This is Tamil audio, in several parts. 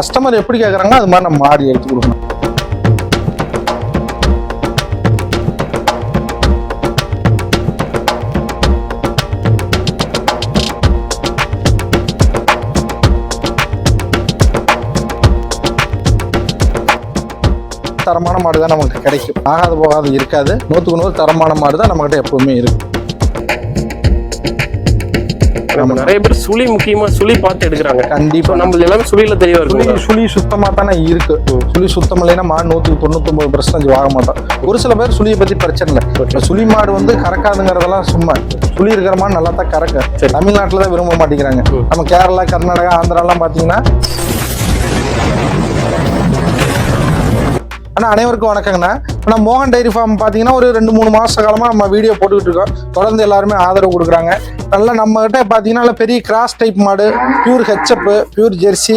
கஸ்டமர் எப்படி கேட்குறாங்களோ அது மாதிரி நம்ம மாறி எடுத்து கொடுக்கணும். தரமான மாடு தான் நமக்கு கிடைக்கும். ஆகாது போகாது இருக்காது. நூற்றுக்கு நூறு தரமான மாடு தான் நம்மகிட்ட எப்பவுமே இருக்கும் நம்ம நிறைய பேர் சுழி முக்கியமா சுழி பார்த்து எடுக்கிறாங்க. கண்டிப்பா. நம்ம எல்லாமே சுழியில தெளிவா சுழி இருக்கும் சுழி சுத்தமா தானே இருக்கு சுழி சுத்தம் இல்லைன்னா மாடு நூற்றுக்கு தொண்ணூத்தொம்பது பர்சன்டேஜ் வாங்க மாட்டோம். ஒரு சில பேர் சுழியை பத்தி பிரச்சனை இல்லை. சுழி மாடு வந்து கறக்காதுங்கிறதெல்லாம் சும்மா. சுழி இருக்கிற மாடு நல்லா தான் கறக்க. தமிழ்நாட்டில் தான் விரும்ப மாட்டேங்கிறாங்க. நம்ம கேரளா கர்நாடகா ஆந்திராலாம் பார்த்தீங்கன்னா அண்ணா அனைவருக்கும் வணக்கங்கண்ணா. ஆனால் மோகன் டைரி ஃபார்ம் பார்த்தீங்கன்னா ஒரு ரெண்டு மூணு மாச காலமாக நம்ம வீடியோ போட்டுக்கிட்டு இருக்கோம். தொடர்ந்து எல்லாருமே ஆதரவு கொடுக்குறாங்க. நல்லா நம்ம கிட்ட பார்த்தீங்கன்னா பெரிய கிராஸ் டைப் மாடு pure HF pure jersey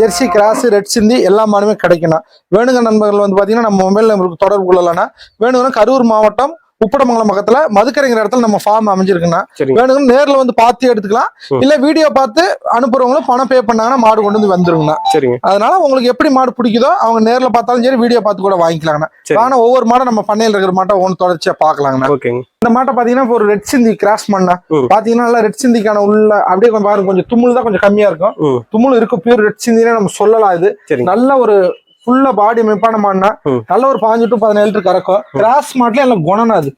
jersey cross red Sindhi எல்லா மாடுமே கிடைக்கணும் வேணுங்க நண்பர்கள் வந்து பார்த்தீங்கன்னா நம்ம மொபைல் நம்பருக்கு தொடர்பு கொள்ளலாம்னா வேணுங்கன்னா கரூர் மாவட்டம் உப்படமங்கலம் பக்கத்துல மதுக்கரைங்கிற இடத்துல நம்ம ஃபார்ம் அமைஞ்சிருக்குண்ணா சரிங்க வேணுங்க நேர்ல வந்து பார்த்து எடுத்துக்கலாம். இல்ல வீடியோ பார்த்து அனுப்புறவங்களும் பணம் பே பண்ணாங்கன்னா மாடு கொண்டு வந்து வந்துருங்கண்ணா. சரிங்க. அதனால உங்களுக்கு எப்படி மாடு பிடிக்குதோ அவங்க நேர்ல பார்த்தாலும் சரி வீடியோ பார்த்து கூட வாங்கிக்கலாங்கண்ணா. ஆனா ஒவ்வொரு மாடும் நம்ம பண்ணையில் இருக்கிற மாட்டை ஒன்று தொடர்ச்சியா பார்க்கலாங்கண்ணா. ஓகேங்க. இந்த மாட்டை பாத்தீங்கன்னா இப்போ ஒரு ரெட் சிந்தி கிராஸ் பண்ணா. பாத்தீங்கன்னா நல்லா ரெட் சிந்திக்கான உள்ள அப்படியே கொஞ்சம் பாருங்க கொஞ்சம் தும்முள் தான் கொஞ்சம் கம்மியா இருக்கும். தும்முள் இருக்கும் பியூர் ரெட் சிந்தினே நம்ம சொல்லலாம் இது. நல்ல ஒரு ஃபுல்லா பாடி அமைப்பான மாடுனா. நல்ல ஒரு பாஞ்சு டு பதினேழு லிட்டர் கறக்கும். கிராஸ் மாட்டுல எல்லாம் குணம் அது.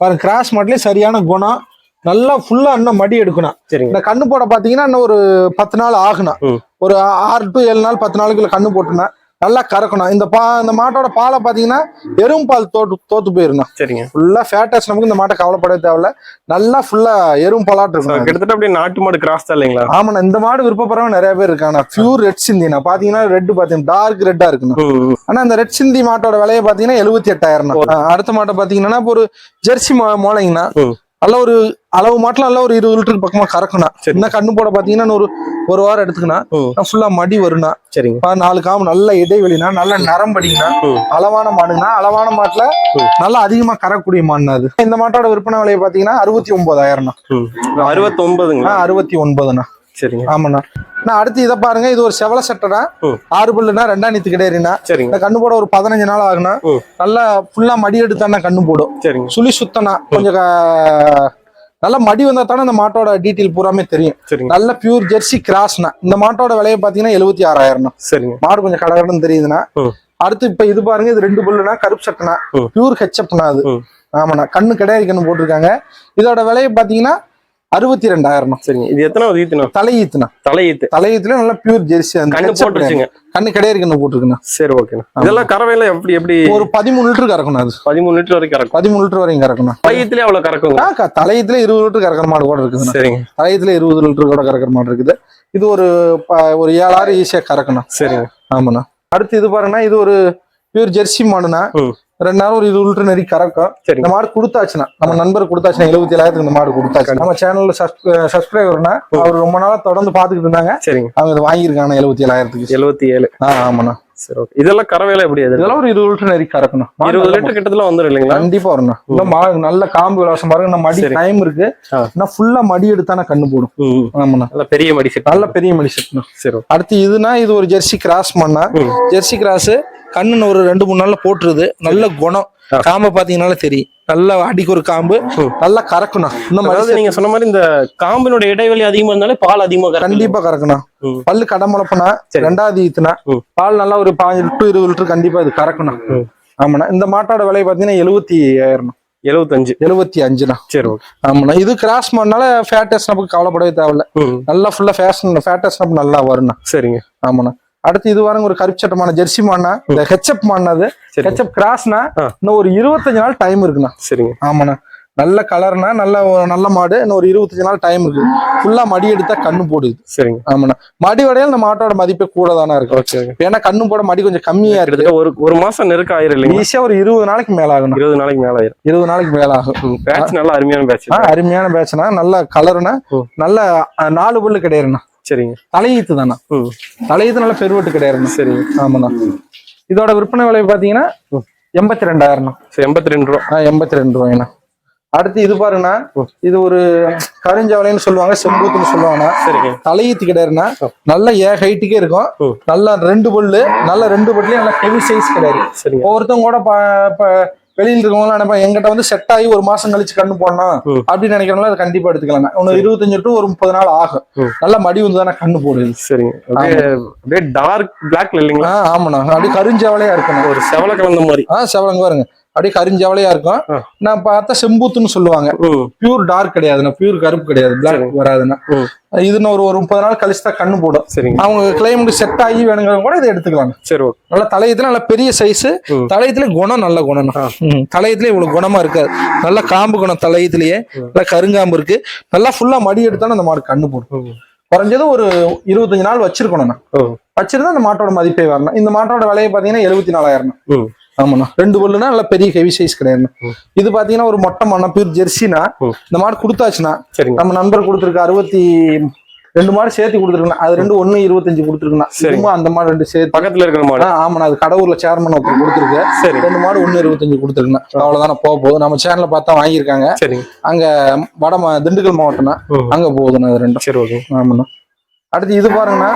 பாருங்க கிராஸ் மாட்டுலயே சரியான குணம். நல்லா ஃபுல்லா இன்னும் மடி எடுக்கணும். இந்த கண்ணு போட பாத்தீங்கன்னா இன்னும் ஒரு பத்து நாள் ஆகணும். ஒரு ஆறு டு ஏழு நாள் பத்து நாளுக்குள்ள கண்ணு போட்டுனா நல்லா கறக்கணும். இந்த பா இந்த மாட்டோட பாலை பாத்தீங்கன்னா எரும் பால் தோத்து தோத்து போயிருந்தோம் சரிங்க. ஃபுல்லா ஃபேட்டஸ் நமக்கு இந்த மாட்டை கவலைப்படவே தேவையில்ல. நல்லா ஃபுல்லா எரும் பாலாட்டு இருக்கும் கிட்டத்தட்ட அப்படியே நாட்டு மாடு கிராஸ் தான் இல்லைங்களா? ஆமாண்ணா இந்த மாடு விருப்பப்படுறவங்க நிறைய பேர் இருக்காங்க. பியூர் ரெட் சிந்தினா பாத்தீங்கன்னா ரெட் பாத்தீங்கன்னா டார்க் ரெட்டா இருக்குண்ணா. ஆனா இந்த ரெட் சிந்தி மாட்டோட விலையை பாத்தீங்கன்னா எழுபத்தி எட்டாயிரம் அடுத்த மாட்டை பாத்தீங்கன்னா ஒரு ஜெர்சி மோளைங்கண்ணா. நல்ல ஒரு அளவு மாட்டுல நல்ல ஒரு இருபது லிட்டருக்கு பக்கமா கறக்கணும் சரி. இன்னும் கண்ணு போட பாத்தீங்கன்னா ஒரு ஒரு வாரம் எடுத்துக்கணும். ஃபுல்லா மடி வரும்னா சரிங்க நாலு காம்பு நல்ல இடைவெளினா நல்ல நரம்படிங்கண்ணா ம். அளவான மாடுனா அளவான மாட்டுல. நல்லா அதிகமா கறக்கூடிய மாடுனா அது இந்த மாட்டோட விற்பனை விலையை பாத்தீங்கன்னா அறுபத்தி ஒன்பதாயிரம்ண்ணா ம் அறுபத்தொன்பதுங்களா அறுபத்தி ஒன்பதுண்ணா சரிங்க. ஆமாண்ணா. நான் அடுத்து இதை பாருங்க. இது ஒரு செவல சட்டைனா. ஆறு பல்லுனா ரெண்டாம் நீத்து கிடையாதுண்ணா சரிங்க. இந்த கண்ணு போட ஒரு பதினஞ்சு நாள் ஆகுனா. நல்லா ஃபுல்லா மடி எடுத்தானே கண்ணு போடும். சரிங்க. சுழி சுத்தனா கொஞ்சம் நல்லா மடி வந்தா தானே இந்த மாட்டோட டீட்டெயில் பூராமே தெரியும். நல்ல பியூர் ஜெர்சி கிராஸ்னா இந்த மாட்டோட விலையை பாத்தீங்கன்னா எழுபத்தி ஆறாயிரம் சரிங்க. மாடு கொஞ்சம் கடகடன்னு தெரியுதுண்ணா. அடுத்து இப்ப இது பாருங்க. இது ரெண்டு புல்லுனா கருப்பு சட்டைனா. பியூர் ஹெச்அப்னா அது. ஆமாண்ணா. கண்ணு கிடையாது கண்ணு போட்டிருக்காங்க. இதோட விலையை பாத்தீங்கன்னா அறுபத்தி ரெண்டாயிரம் சரிங்க. இது எத்தனை ஈத்துனா? தலையீத்துனா தலையீத்து. தலையீத்துல நல்லா பியூர் ஜெர்சி அந்த கண்ணு போட்டுருச்சுங்க. கண்ணு கிடையாது கண்ணு போட்டிருக்குண்ணா. சரி ஓகேண்ணா. இதெல்லாம் கறவையில எப்படி எப்படி? ஒரு பதிமூணு லிட்டர் கறக்கணும் அது. பதிமூணு லிட்டர் வரைக்கும் கறக்கும். பதிமூணு லிட்டர் வரைக்கும் கறக்கணும் தலையீத்துலயே அவ்வளவு கறக்குங்க. ஆ, க- தலையத்துல இருபது லிட்டர் கறக்கிற மாடு கூட இருக்குதுண்ணா. சரிங்க. தலையத்துல இருபது லிட்டர் கூட கறக்கிற மாடு இருக்குது. இது ஒரு ஒரு ஏழாயிரம் ஈஸியா கறக்கணும் சரிங்க. ஆமாண்ணா. அடுத்து இது பாருங்கன்னா இது ஒரு பியூர் ஜெர்சி மாடுனா. ரெண்டு நாள் ஒரு லிட்டர் நெறி கறக்கும். இந்த மாடு கொடுத்தாச்சுன்னா நம்ம நண்பர் கொடுத்தாச்சுன்னா எழுபத்தி ஏழாயிரத்துக்கு இந்த மாடு கொடுத்தாச்சு. நம்ம சேனல்ல சப்ஸ்கிரைபர்னா அவர் ரொம்ப நாளா தொடர்ந்து பாத்துக்கிட்டு இருந்தாங்க. சரிங்க. அவங்க இதை வாங்கியிருக்காங்க எழுபத்தி ஏழாயிரத்துக்கு எழுபத்தி ஏழு ஆ ஆமாண்ணா. சரி ஓகே. இதெல்லாம் கறவையில எப்படி அது? இதெல்லாம் ஒரு இருபது லிட்டர் நெறி கறக்கணும். இருபது லிட்டர் கிட்டத்துல வந்துடும் இல்லைங்களா? கண்டிப்பா வரணும் மா- நல்ல காம்பு விலாசம் பாருங்க. இன்னும் மடி. டைம் இருக்கு. இன்னும் ஃபுல்லா மடி எடுத்தானே கண்ணு போடும். ஆமாண்ணா. நல்ல பெரிய மடி செட் நல்ல பெரிய மடி செட்ணும் சரி அடுத்து இதுனா இது ஒரு ஜெர்சி கிராஸ் பண்ணா. ஜெர்சி கிராஸ் கண்ணுன்னு ஒரு ரெண்டு மூணு நாள்ல போட்டுருது. நல்ல குணம். காம்பை பாத்தீங்கன்னாலே தெரியும் நல்ல அடிக்கு ஒரு காம்பு. நல்லா கறக்கணும் இந்த அதாவது நீங்க சொன்ன மாதிரி இந்த காம்பினோட இடைவெளி அதிகமா இருந்தாலே பால் அதிகமா கண்டிப்பா கறக்கணும். பல்லு கடமுளப்புனா சரி. ரெண்டாவது ஈத்துனா. பால் நல்லா ஒரு பாஞ்சு டு இருபது லிட்டர் கண்டிப்பா இது கறக்கணும். ஆமாண்ணா. இந்த மாட்டோட விலை பாத்தீங்கன்னா எழுபத்தி ஆயிரம் எழுபத்தஞ்சு எழுபத்தி அஞ்சுண்ணா. சரி ஓகே. ஆமாண்ணா. இது கிராஸ் பண்ணால ஃபேட்டஸ் நமக்கு கவலைப்படவே தேவையில்ல. நல்லா ஃபுல்லா ஃபேஷன் ஃபேட்டஸ் நல்லா வரும்ண்ணா சரிங்க. ஆமாண்ணா. அடுத்து இது வாருங்க ஒரு கருப்பு ஜெர்சி மாடுனா இந்த ஹெச்எப் மாடுனது சரி. ஹெச்எப் கிராஸ்னா. இன்னும் ஒரு இருபத்தஞ்சு நாள் டைம் இருக்குண்ணா. சரிங்க. ஆமாண்ணா. நல்ல கலர்னா நல்ல ஒரு நல்ல மாடு இன்னும் ஒரு இருபத்தஞ்சு நாள் டைம் இருக்கு. ஃபுல்லா மடி எடுத்தா கண்ணு போடுது. சரிங்க. ஆமாண்ணா. மடி வடையில இந்த மாட்டோட மதிப்பே கூட தானே இருக்கு ஏன்னா கண்ணு போட மடி கொஞ்சம் கம்மியா இருக்கு. கிட்டத்தட்ட ஒரு ஒரு மாசம் நெருக்க ஆயிரும் இல்லைங்க ஈஸியா ஒரு இருபது நாளைக்கு மேல ஆகணும் இருபது நாளைக்கு மேல ஆயிரும் இருபது நாளைக்கு மேல ஆகும் பேட்ச் நல்லா அருமையான பேட்ச் அருமையான பேட்ச்னா நல்ல கலர்னா. நல்ல நாலு புல்லு கிடையாதுண்ணா. சரிங்க. தலையீத்து தானே? ம். தலையீத்து நல்ல பெருவெட்டு கிடையாதுண்ணா. சரிங்க ஆமாண்ணா. இதோட விற்பனை விலை பாத்தீங்கன்னா. எண்பத்தி ரெண்டாயிரம் சரி எண்பத்தி ரெண்டு ரூபா. எண்பத்தி ரெண்டு ரூபாய்ண்ணா. அடுத்து இது பாருங்கண்ணா இது ஒரு கருஞ்சவலைன்னு சொல்லுவாங்க செம்பூத்துன்னு சொல்லுவாங்கண்ணா. சரிங்க. தலையீத்து கிடையாதுண்ணா. நல்ல ஏ ஹைட்டுக்கே இருக்கும். நல்லா ரெண்டு பல்லு நல்ல ரெண்டு பல்லையும் நல்லா ஹெவி சைஸ் கிடையாது. ஒவ்வொருத்தவங்க கூட வெளியில இருக்கவங்க நினைப்பேன் எங்கிட்ட வந்து செட் ஆகி ஒரு மாசம் கழிச்சு கண்ணு போடணும். அப்படின்னு நினைக்கிறவங்க அது கண்டிப்பா எடுத்துக்கலாம் ஒன்னு இருபத்தஞ்சு டு ஒரு முப்பது நாள் ஆகும். நல்ல மடி வந்து தானே கண்ணு போடுது. சரிங்க. அப்படியே டார்க் பிளாக்ல இல்லைங்களா? ஆஹ் ஆமாண்ணா. அப்படியே கருஞ்சவலையா இருக்கணும். ஒரு செவல கலந்த மாதிரி. ஆ செவலங்க பாருங்க. அப்படியே கருஞ்சவலையா இருக்கும். நான் பார்த்தா செம்பூத்துன்னு சொல்லுவாங்க. பியூர் டார்க் கிடையாதுண்ணா பியூர் கருப்பு கிடையாது. பிளாக் வராதுண்ணா ம். இது இன்னும் ஒரு ஒரு முப்பது நாள் கழிச்சு தான் கண்ணு போடும். சரிங்க. அவங்க கிளைமேட் செட் ஆகி வேணுங்கிறவங்க கூட இதை எடுத்துக்கலாம் சரி ஓகே. நல்ல தலையத்துல நல்ல பெரிய சைஸ். தலையத்துல குணம் நல்ல குணம் தலையத்துல இவ்வளவு குணமா இருக்காது. நல்ல காம்பு குணம் தலையத்திலேயே. நல்ல கருங்காம்பு இருக்கு. நல்லா ஃபுல்லா மடி எடுத்தாலும் அந்த மாடு கண்ணு போடும். குறைஞ்சது ஒரு இருபத்தஞ்சு நாள் வச்சிருக்கணும்ண்ணா. வச்சிருந்தா அந்த மாட்டோட மதிப்பே வரணும். இந்த மாட்டோட விலையை பாத்தீங்கன்னா எழுபத்தி நாலாயிரம் ஆமாண்ணா. ரெண்டு பல்லுனா நல்ல பெரிய ஹெவி சைஸ் கிடையாதுண்ணா. ம். இது பாத்தீங்கன்னா ஒரு மொட்டை மண்ணா பியூர் ஜெர்சினா. இந்த மாடு கொடுத்தாச்சுன்னா நம்ம நண்பர் கொடுத்துருக்க அறுபத்தி ரெண்டு மாடு சேர்த்து கொடுத்துருக்கணும் அது ரெண்டு ஒண்ணு இருபத்தஞ்சு கொடுத்துருக்கணும் சரி. இதுவும் அந்த மாடு ரெண்டு சேர்த்து. பக்கத்துல இருக்கிற மாடு. ஆமாண்ணா. அது கடவுர்ல சேர்மன் ஒருத்தர் கொடுத்துருக்கு. சரி. ரெண்டு மாடு ஒண்ணு இருபத்தஞ்சு கொடுத்துருக்கணும் அவ்வளவுதானே போக போகுது. நம்ம சேனல்ல பார்த்தா வாங்கியிருக்காங்க. சரிங்க அங்க வட திண்டுக்கல் மாவட்டம்னா. அங்க போகுதுண்ணா அது ரெண்டும். சரி ஓகே. ஆமாண்ணா. அடுத்து இது பாருங்கண்ணா.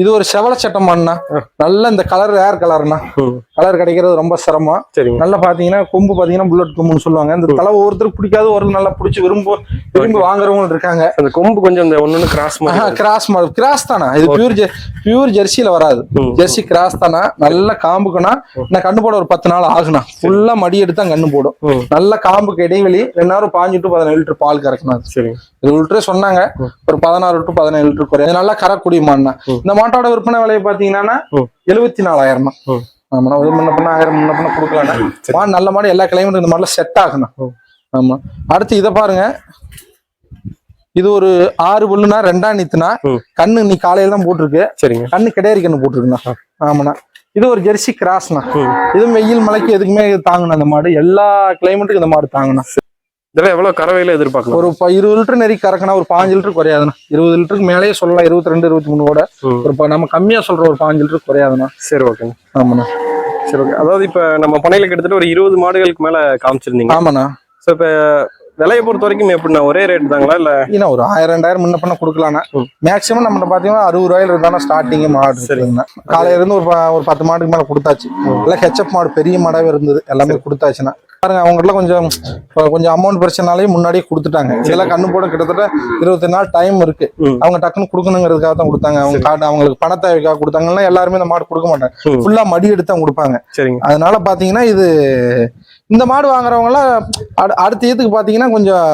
இது ஒரு செவல சட்டமாண்ணா. நல்ல இந்த கலர் ரேர் கலர்ண்ணா கலர் கிடைக்கிறது ரொம்ப சிரமம். சரிங்க நல்லா பாத்தீங்கன்னா கொம்பு பாத்தீங்கன்னா புல்லட் கொம்புன்னு சொல்லுவாங்க. இந்த தலை ஒவ்வொருத்தருக்கு பிடிக்காத ஒரு நல்லா பிடிச்சி விரும்ப விரும்பி வாங்குறவங்க இருக்காங்க. அந்த கொம்பு கொஞ்சம் இந்த ஒண்ணு கிராஸ் மாதிரி கிராஸ் மாடல் கிராஸ் தானா? இது பியூர் பியூர் ஜெர்சியில வராது. ஜெர்சி கிராஸ் தானா? நல்ல காம்புக்குனா நான் கண்ணு போட ஒரு பத்து நாள் ஆகுனா ஃபுல்லா மடி எடுத்தா கண்ணு போடும். நல்ல காம்புக்கு இடைவெளி ரெண்டு நேரம் பாஞ்சு டு பதினேழு லிட்டர் பால் கறக்கணும் அது. இருபது லிட்டர் சொன்னாங்க ஒரு பதினாறு டு பதினேழு லிட்டர் குறையும் இது நல்லா கறக்கூடிய மாடுனா. இந்த மாட்டோட விற்பனை விலையை பாத்தீங்கன்னா. எழுபத்தி நாலாயிரம் தான் ம். ஆமாண்ணா ஒரு முன்ன பண்ண ஆயிரம் முன்ன பண்ண கொடுக்கலாம்ண்ணா சரி. மாடு நல்ல மாடு எல்லா கிளைமேட்டும் இந்த மாடல செட் ஆகணும். ஆமா. அடுத்து இதை பாருங்க. இது ஒரு ஆறு புல்லுனா ரெண்டாம் நீத்துனா. கண்ணு நீ காலையில தான் போட்டிருக்கு. சரிங்க. கண்ணு கிடையாரி கண்ணு போட்டிருக்குண்ணா. ஆமாண்ணா. இது ஒரு ஜெர்சி கிராஸ்ண்ணா. ம். இதுவும் வெயில் மலைக்கு எதுக்குமே இது தாங்கணும் அந்த மாடு. எல்லா கிளைமேட்டுக்கும் இந்த மாடு தாங்கணும் இதெல்லாம் எவ்வளவு கறவையில எதிர்பார்க்கலாம்? ஒரு இருபது லிட்டர் நெறி கறக்கணும் ஒரு பாஞ்சு லிட்டர் குறையாதுண்ணா. இருபது லிட்டருக்கு மேலேயே சொல்லலாம் இருபத்தி ரெண்டு இருபத்தி மூணு கூட. ஒரு நம்ம கம்மியா சொல்ற ஒரு பாஞ்சு லிட்டர் குறையாதுண்ணா. சரி ஓகேங்க ஆமாண்ணா. சரி ஓகே. அதாவது இப்ப நம்ம பண்ணையில கிட்டத்தட்ட ஒரு இருபது மாடுகளுக்கு மேல காமிச்சிருந்தீங்க. ஆமாண்ணா. ஸோ இப்ப விலையை பொறுத்த வரைக்கும் எப்படிண்ணா? ஒரே ரேட் தாங்களா? இல்ல ஏன்னா ஒரு ஆயிரம் ரெண்டாயிரம் முன்ன பண்ண கொடுக்கலாம்ண்ணா ம். மேக்ஸிமம் நம்ம பாத்தீங்கன்னா அறுபது ரூபாயில இருந்தா ஸ்டார்டிங் மாடு இருக்குதுண்ணா காலையில இருந்து ஒரு ஒரு பத்து மாடுக்கு மேல கொடுத்தாச்சு. எல்லாம் ஹெச்எப் மாடு பெரிய மாடாவே இருந்தது. எல்லாமே கொடுத்தாச்சுண்ணா. பாருங்க அவங்ககிட்ட கொஞ்சம் கொஞ்சம் அமௌண்ட் பிரச்சனாலே முன்னாடியே கொடுத்துட்டாங்க. இதெல்லாம் கண்ணு போட கிட்டத்தட்ட இருபத்தி நாள் டைம் இருக்கு. அவங்க டக்குன்னு கொடுக்கணுங்கிறதுக்காக தான் கொடுத்தாங்க. அவங்க காட்டு அவங்களுக்கு பண தேவைக்காக கொடுத்தாங்கன்னா எல்லாருமே இந்த மாடு கொடுக்க மாட்டாங்க. ஃபுல்லா மடி எடுத்து தான் கொடுப்பாங்க. சரிங்க. அதனால பாத்தீங்கன்னா இது இந்த மாடு வாங்குறவங்க எல்லாம் அடு- அடுத்த ஈத்துக்கு பாத்தீங்கன்னா கொஞ்சம்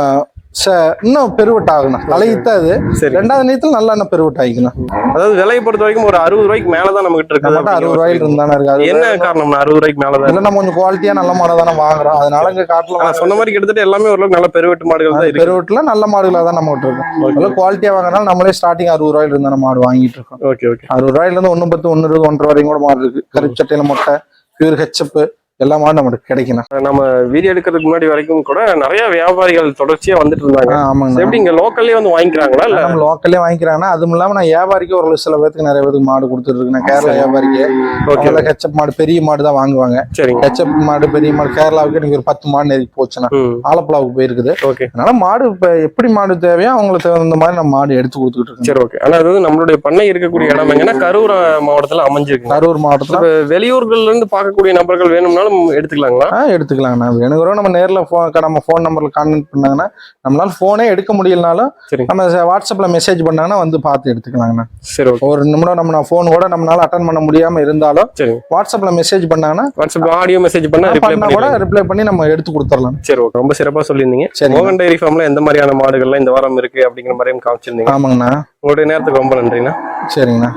ச- இன்னும் பெருவெட்டு ஆகணும் அது. சரி. ரெண்டாவது நீத்துல நல்லா இன்னும் ஆகிக்கணும் அதாவது விலையை பொறுத்த வரைக்கும் ஒரு அறுபது ரூபாய்க்கு மேலதான் நம்ம கிட்ட இருக்கு அறுபது ரூபாயில இருந்தானே இருக்கு அது என்ன காரணம்னா அறுபது ரூபாய்க்கு மேலதான் இல்ல நம்ம கொஞ்சம் குவாலிட்டியா நல்ல மாடை தானே வாங்குறோம். அதனால இங்க காட்டுல சொன்ன மாதிரி கிட்டத்தட்ட எல்லாமே ஓரளவுக்கு நல்ல பெருவெட்டு மாடுகள் தான் பெருவெட்டுல நல்ல மாடுகளா தான் நம்ம கிட்ட இருக்கும். நல்ல குவாலிட்டியா வாங்குறதுனால நம்மளே ஸ்டார்டிங் அறுபது ரூபாயில இருந்தா நம்ம மாடு வாங்கிட்டு இருக்கோம். ஓகே ஓகே அறுபது ரூபாயில இருந்து ஒண்ணு பத்து ஒண்ணு இருபது ஒன்றரை வரைக்கும் கூட மாடு இருக்கு. கருப்பு சட்டையில மொட்டை பியூர் ஹெச்எப் எல்லா மாடும் நமக்கு கிடைக்கணும் நம்ம வீடியோ எடுக்கிறதுக்கு முன்னாடி வரைக்கும் கூட நிறைய வியாபாரிகள் தொடர்ச்சியா வந்துட்டு இருந்தாங்க. ஆமாங்க எப்படி இங்க லோக்கல்லே வந்து வாங்கிக்கிறாங்களா இல்ல? நம்ம லோக்கல்லே வாங்கிக்கிறாங்கன்னா அதுவும் இல்லாம நான் வியாபாரிக்கு ஒரு சில பேருக்கு நிறைய பேருக்கு மாடு கொடுத்துட்டு இருக்கேன். கேரளா வியாபாரிக்கு. ஓகே ஹெச்எப் மாடு பெரிய மாடு தான் வாங்குவாங்க. ஹெச்எப் மாடு பெரிய மாடு கேரளாவுக்கு எனக்கு ஒரு பத்து மாடு நெருக்கி போச்சுன்னா ஆலப்புழாவுக்கு போயிருக்குது. ஓகே அதனால மாடு இப்ப எப்படி மாடு தேவையோ அவங்களுக்கு தகுந்த மாதிரி நம்ம மாடு எடுத்து கொடுத்துட்டு இருக்கோம். சரி ஓகே ஆனா அது நம்மளுடைய பண்ணை இருக்கக்கூடிய இடம் எங்கன்னா கரூர் மாவட்டத்துல அமைஞ்சிருக்கு கரூர் மாவட்டத்துல. வெளியூர்கள்ல இருந்து பார்க்கக்கூடிய நபர்கள் வேணும்னாலும் எடுத்துக்கலாங்களா? ஆ எடுத்துக்கலாங்கண்ணா. வேணுங்கிறோம் நம்ம நேர்ல phone- நம்ம ஃபோன் நம்பர்ல கான்டாக்ட் பண்ணாங்கன்னா நம்மளால போனே எடுக்க முடியலனாலும். நம்ம வாட்ஸ்அப்ல மெசேஜ் பண்ணாங்கன்னா வந்து பார்த்து எடுத்துக்கலாங்கண்ணா. சரி ஓகே. ஒரு நிமிடம் நம்ம ஃபோன் கூட நம்மளால அட்டன் பண்ண முடியாம இருந்தாலும் சரி. வாட்ஸ்அப்ல மெசேஜ் பண்ணாங்கன்னா வாட்ஸ்அப்ல ஆடியோ மெசேஜ் பண்ணா ரிப்ளை பண்ணா கூட ரிப்ளை பண்ணி நம்ம எடுத்து கொடுத்துடலாம். சரி ஓகே. ரொம்ப சிறப்பா சொல்லியிருந்தீங்க. சரி மோகன் டைரி ஃபார்ம்ல எந்த மாதிரியான மாடுகள்லாம் இந்த வாரம் இருக்கு அப்படிங்கிற மாதிரியும் காமிச்சிருந்தீங்க. ஆமாங்கண்ணா. உங்களுடைய நேரத்துக்கு ரொம்ப நன்றிண்ணா. சரிங்கண்ணா.